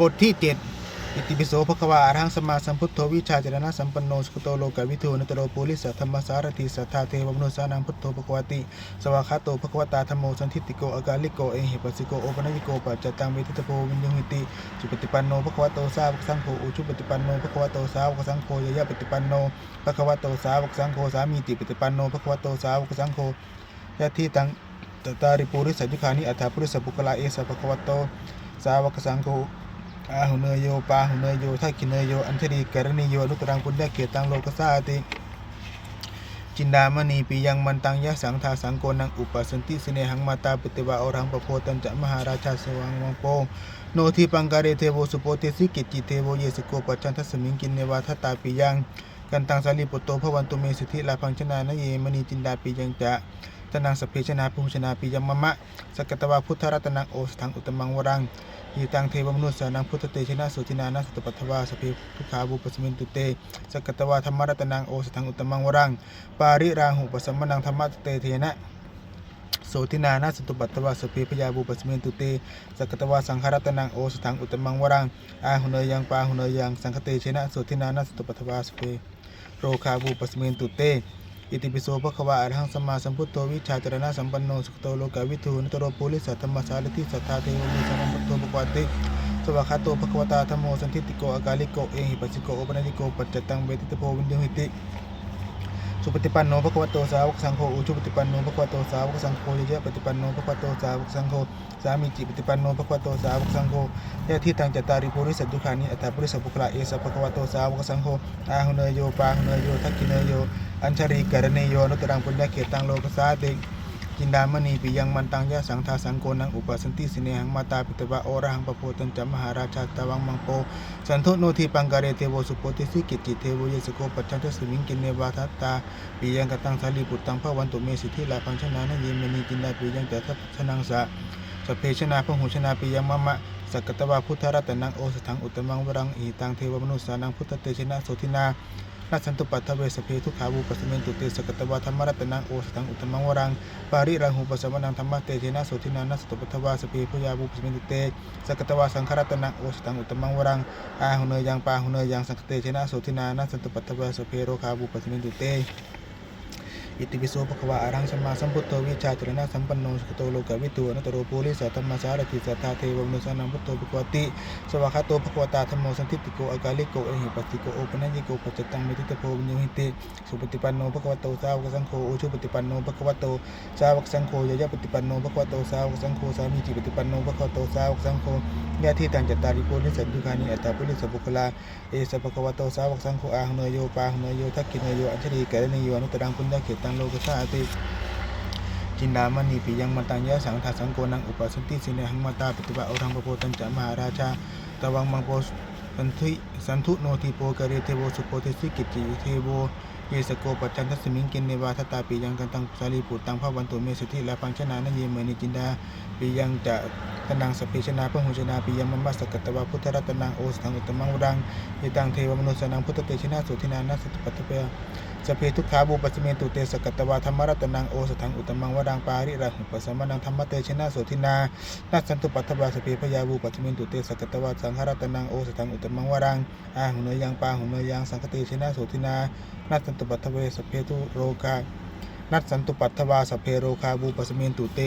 บทที่ 7 อิติปิโสภควาอรหังสมมาสัมพุทโธวิชาจรณะสัมปันโนสุโตโลกวิทูนตโรปุริสธรรมสารติสัทธาเทวมนุสานังพุทโธภควติ สวากขาโตภควตาธรรมโมสันทิติโกอากาลิโกเอหิปัสสิโกโอปนัญิโกปัจจตังเวทิตโพวิญญหิติจุปฏิปันโนภควโตสาวกสังโฆอุชุปฏิปันโนภควโตสาวกสังโฆยยะปฏิปันโนภควโตสาวกสังโฆสามีติปฏิปันโนภควโตสาวกสังโฆยะทิตังตตาริปุริสัจจุคานิอัฏฐาปุริสปุคลาเอสะภควโตสาวกสังโฆ อาหุเนยโยปาหุเนยโยทักขิเนยโย อัญชลีกรณีโยนุตรังปุญญเกตังโลกสาติ จินดามณีปิยังมันตังยะสังทาสังโกนังอุปสันติสเนหังมาตาปฏิวาอรังปโพตันจะมหาราชาสวังวังโปโนทีปังการเทโวสุโปเตสิกิจิเทโวเยสโกปัจจันทสมิงกินเนวาทตาปิยังกันตังสาลีปุตโตพระวันตุเมสิทธิลาพังชนานเยมณีจินดาปิยังจะตนังสเพชนาภูชนาปิยังมะมะสกตวาพุทธรัตนังโอสถังอุตมังวรัง ยีตังเทวมนุษย์สานังพุทธเตชนะสุทินานาสุตปัทวาสพเพทุขาบุปสมินตุเตสกตวาธรรมรัตนังโอสถังอุตมังวรังปาริราหุปสัมมนังธรรมะเตเทนะโสทินานาสตุปัตตวาสพเพพยาบุปสมินตุเตสกตวาสังฆรัตนังโอสถังอุตมังวรังอาหุเนยังปาหุเนยังสังฆเตชนะโสทินานาสตุปัตตวาสพเพโรคาบุปสมินตุเต อิติปิโสภควาอรหังสมมาสัมพุทโธวิชาจรณะสัมปันโนสุขโตโลกาวิทูนตโรปุริสัทธรรมสารติสัทธาเทวมุสัมพุทโธภควติสวากขาโตภควตาธรรมโมสันทิติโกอากาลิโกเอหิปัสสิโกโอปนัญิโกปัจจตังเวทิตโพวิญญหิติสุปฏิปันโนภควโตสาวกสังโฆอุชุปฏิปันโนภควโตสาวกสังโฆยะยะปฏิปันโนภควโตสาวกสังโฆสามีจิปฏิปันโนภควโตสาวกสังโฆยะที่ตังจตาริปุริสัจจุคานิอัตถาปุริสปุคละเอสภควโตสาวกสังโฆอาหุเนยโยปาหุเนยโยทักขิเนยโย อัญชริกรณีโยนุตรังปุญญเขตังโลกสาติจินดามณีปิยังมันตังยะสังทาสังโกนังอุปสันติสิเนหังมาตาปิตวะโอรหังปะโพตันจมหาราชาตวังมังโปสันทุโนทีปังการเรเทโวสุโปติสิกิจิเทโวเยสโกปัจจันทสุมิงกินเนวาทัตตาปิยังกตังสาลีปุตตังพระวันตุเมสิทธิลาพังชนะนเยเมนีจินดาปิยังแต่ทัพชนังสะสเพชนาพหุชนาปิยังมะมะสักตวาพุทธรัตนังโอสถังอุตมังวรังอีตังเทวมนุสานังพุทธเตชนะโสทินา นัสสันตุปัตถเวสเพทุขาวูปสเมนตุเตสกตวาธรรมรัตนังโอสตังอุตมังวรังปาริรังหูปสมนังธรรมเตเทนะโสทินานัสตุปัตถวาสเพพยาวูปสเมนตุเตสกตวาสังฆรัตนังโอสตังอุตมังวรังอาหุเนยังปาหุเนยังสังคเตเทนะโสทินานาสันตุปัตตวสเพโรคาบุปัสมินตุเต อิติปิโสภควาอารังสัมมาสัมพุทโธวิชาจรณะสัมปันโนสุขโตโลกวิทูอนัตโรปุริสัตตมสารติสัทธาเทวมนุสานังพุทโธภควติสวากขาโตภควตาธรรมโมสันทิติโกอากาลิโกเอหิปัสสิโกโอปนัญญิโกปัจจตังเมติตโพวิญญหิติสุปฏิปันโนภควโตสาวกสังโฆโอชุปฏิปันโนภควโตสาวกสังโฆยะยะปฏิปันโนภควโตสาวกสังโฆสามีจิปฏิปันโนภควโตสาวกสังโฆญาติตังจัตตาริโพนิสัจจุคานิอัตตาปุริสบุคลาเอสภควโตสาวกสังโฆอาหเนยโยปาหเนโยทักขิเนโยอัญชลีกรณีโยอนุตรังปุญญเขตังโลกสาติจินดามณีปิยังมันตังยะสังทาสังโกนังอุปสันติสินหังมาตาปฏิบัติอรังปโพตันจะมหาราชาตวังมังโปสันทุสันทุโนทีโปกเรเทโวสุโปเทสิกิจิเทโวเยสโกปัจจันทสมิงกินเนวาทตาปิยังกันตังสาลีปุตังพระวันตุเมสุทิลาพังชนะนเยเมนิจินดาปิยังจะ ตนังสพเพชนาพหุชนาปิยมัมมัสสกตวาพุทธรัตนังโอสถังอุตมังวรังยตังเทวมนุสนังพุทธเตชนะสุทินานาสตุปัตตเปสพเพทุกขาบุปสเมตุเตสกตวาธรรมรัตนังโอสถังอุตมังวรังปาริระหุปสัมมนังธรรมเตชนะโสทินานัสสันตุปัตวาสพเพพยาบุปสเมตุเตสกตวาสังฆรัตนังโอสถังอุตมังวรังอาหุเนยังปาหุเนยังสังคเตชนะโสทินานัสสันตุปัตเวสพเพทุโรกานัสสันตุปัตถวาสพเพโรคาบุปสเมตุเต